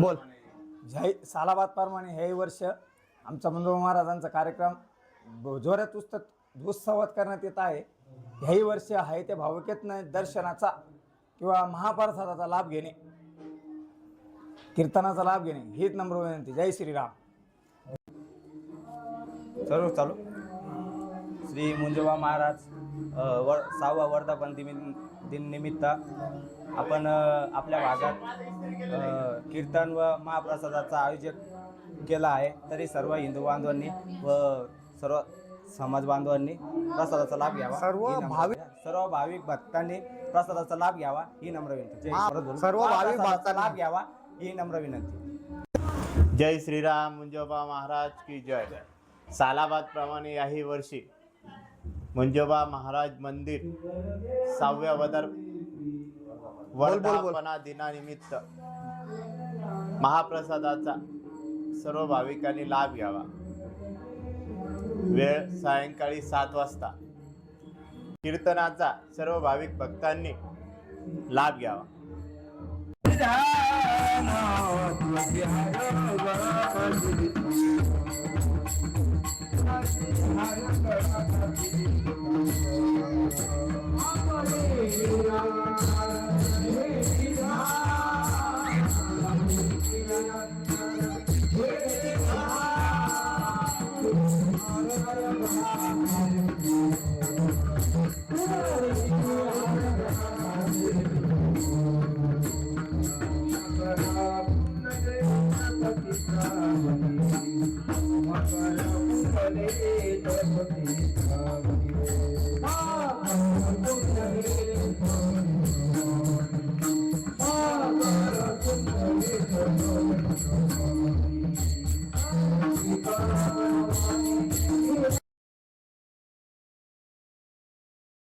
बोल. जय सालाबाद प्रमाणे हे वर्ष आमचा मंदुबा महाराजांचा कार्यक्रम जोरात उत्सव उत्सवात करण्यात येत आहे. ह्याही वर्ष आहे ते भावकेतनं दर्शनाचा किंवा महाप्रसादाचा लाभ घेणे. कीर्तनाचा लाभ घेणे हीच नम्र विनंती. जय श्रीराम. सर्व चालू. श्री मुंजोबा महाराज वर सहावा वर्धापन दिन दिननिमित्त आपण आपल्या भागात कीर्तन व महाप्रसादाचा आयोजन केला आहे. तरी सर्व हिंदू बांधवांनी व सर्व समाज बांधवांनी प्रसादाचा लाभ घ्यावा. सर्व भाविक- सर्व भाविक भक्तांनी प्रसादाचा लाभ घ्यावा. ही नम्र विनंती. सर्व भाविक भक्तांनी- लाभ घ्यावा. ही नम्र विनंती. जय श्रीराम मुंजोबा महाराज की जय. सालाबाद प्रमाणे याही वर्षी मुंजोबा महाराज मंदिर सहाव्या वदर वर्धापना दिनानिमित्त महाप्रसादाचा सर्व भाविकांनी लाभ घ्यावा. वेळ सायंकाळी सात वाजता. कीर्तनाचा सर्व भाविक भक्तांनी लाभ घ्यावा. I'm Thank